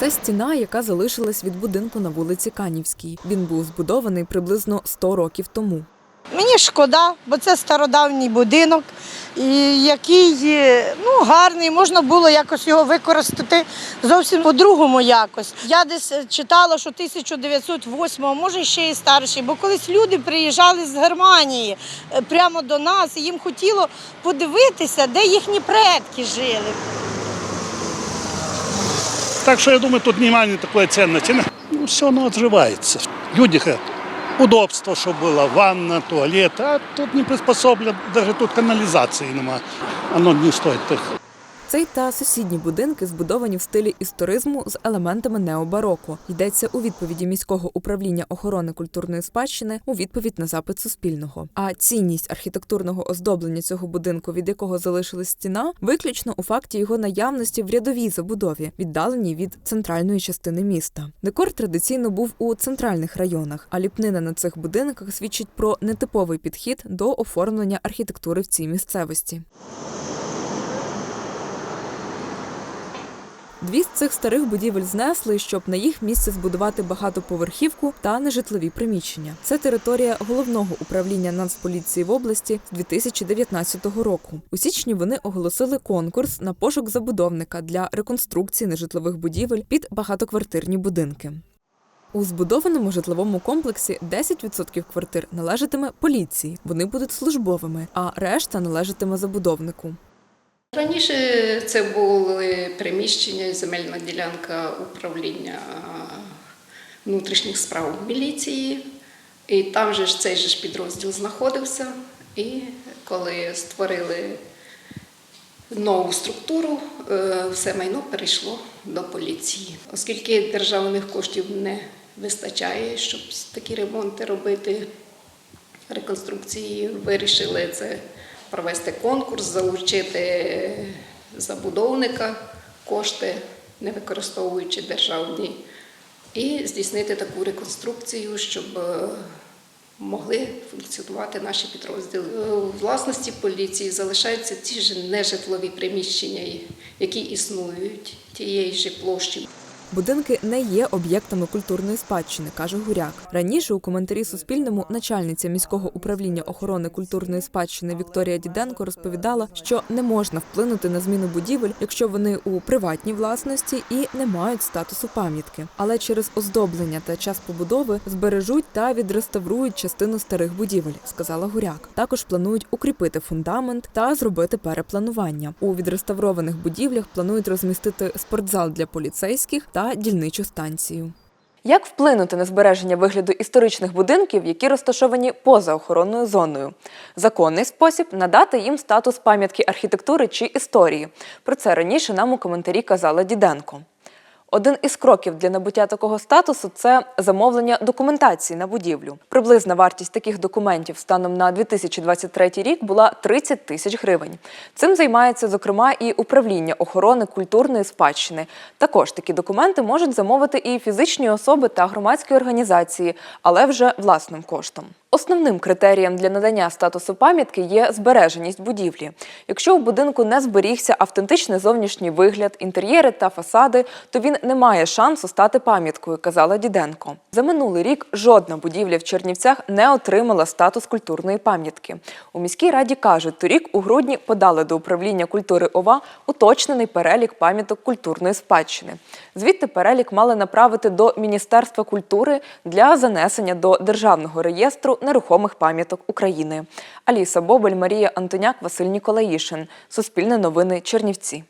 Це стіна, яка залишилась від будинку на вулиці Канівській. Він був збудований приблизно 100 років тому. Мені шкода, бо це стародавній будинок, який ну, гарний, можна було якось його використати зовсім по-другому якось. Я десь е, читала, що 1908, а може ще і старший, бо колись люди приїжджали з Германії е, прямо до нас, і їм хотіло подивитися, де їхні предки жили. Так что я думаю, тут внимание такой ценности. Ну, все оно отживается. Люди хотят удобство, щоб було, ванна, туалет, а тут не приспособлено, навіть тут каналізації немає. Воно не стоїть так. Цей та сусідні будинки збудовані в стилі історизму з елементами необароко. Йдеться у відповіді міського управління охорони культурної спадщини у відповідь на запит Суспільного. А цінність архітектурного оздоблення цього будинку, від якого залишилась стіна, виключно у факті його наявності в рядовій забудові, віддаленій від центральної частини міста. Декор традиційно був у центральних районах, а ліпнина на цих будинках свідчить про нетиповий підхід до оформлення архітектури в цій місцевості. Дві з цих старих будівель знесли, щоб на їх місце збудувати багатоповерхівку та нежитлові приміщення. Це територія головного управління Нацполіції в області з 2019 року. У січні вони оголосили конкурс на пошук забудовника для реконструкції нежитлових будівель під багатоквартирні будинки. У збудованому житловому комплексі 10% квартир належатиме поліції. Вони будуть службовими, а решта належатиме забудовнику. Раніше це були приміщення земельна ділянка управління внутрішніх справ міліції. І там же ж цей же ж підрозділ знаходився. І коли створили нову структуру, е, все майно перейшло до поліції. Оскільки державних коштів не вистачає, щоб такі ремонти робити, реконструкції, вирішили це провести конкурс, залучити забудовника кошти, не використовуючи державні, і здійснити таку реконструкцію, щоб е, могли функціонувати наші підрозділи. Е, У власності поліції залишаються ті ж нежитлові приміщення, які існують тієї ж площі. Будинки не є об'єктами культурної спадщини, каже Гуряк. Раніше у коментарі Суспільному начальниця міського управління охорони культурної спадщини Вікторія Діденко розповідала, що не можна вплинути на зміну будівель, якщо вони у приватній власності і не мають статусу пам'ятки. Але через оздоблення та час побудови збережуть та відреставрують частину старих будівель, сказала Гуряк. Також планують укріпити фундамент та зробити перепланування. У відреставрованих будівлях планують розмістити спортзал для поліцейських та дільничу станцію. Як вплинути на збереження вигляду історичних будинків, які розташовані поза охоронною зоною? Законний спосіб надати їм статус пам'ятки архітектури чи історії. Про це раніше нам у коментарі казала Діденко. Один із кроків для набуття такого статусу це замовлення документації на будівлю. Приблизна вартість таких документів станом на 2023 рік була 30 тисяч гривень. Цим займається зокрема і управління охорони культурної спадщини. Також такі документи можуть замовити і фізичні особи та громадські організації, але вже власним коштом. Основним критерієм для надання статусу пам'ятки є збереженість будівлі. Якщо у будинку не зберігся автентичний зовнішній вигляд, інтер'єри та фасади, то він не має шансу стати пам'яткою, казала Діденко. За минулий рік жодна будівля в Чернівцях не отримала статус культурної пам'ятки. У міській раді кажуть, торік у грудні подали до управління культури ОВА уточнений перелік пам'яток культурної спадщини. Звідти перелік мали направити до Міністерства культури для занесення до державного реєстру нерухомих пам'яток України. Аліса Бобель, Марія Антоняк, Василь Ніколаїшин. Суспільне новини Чернівці.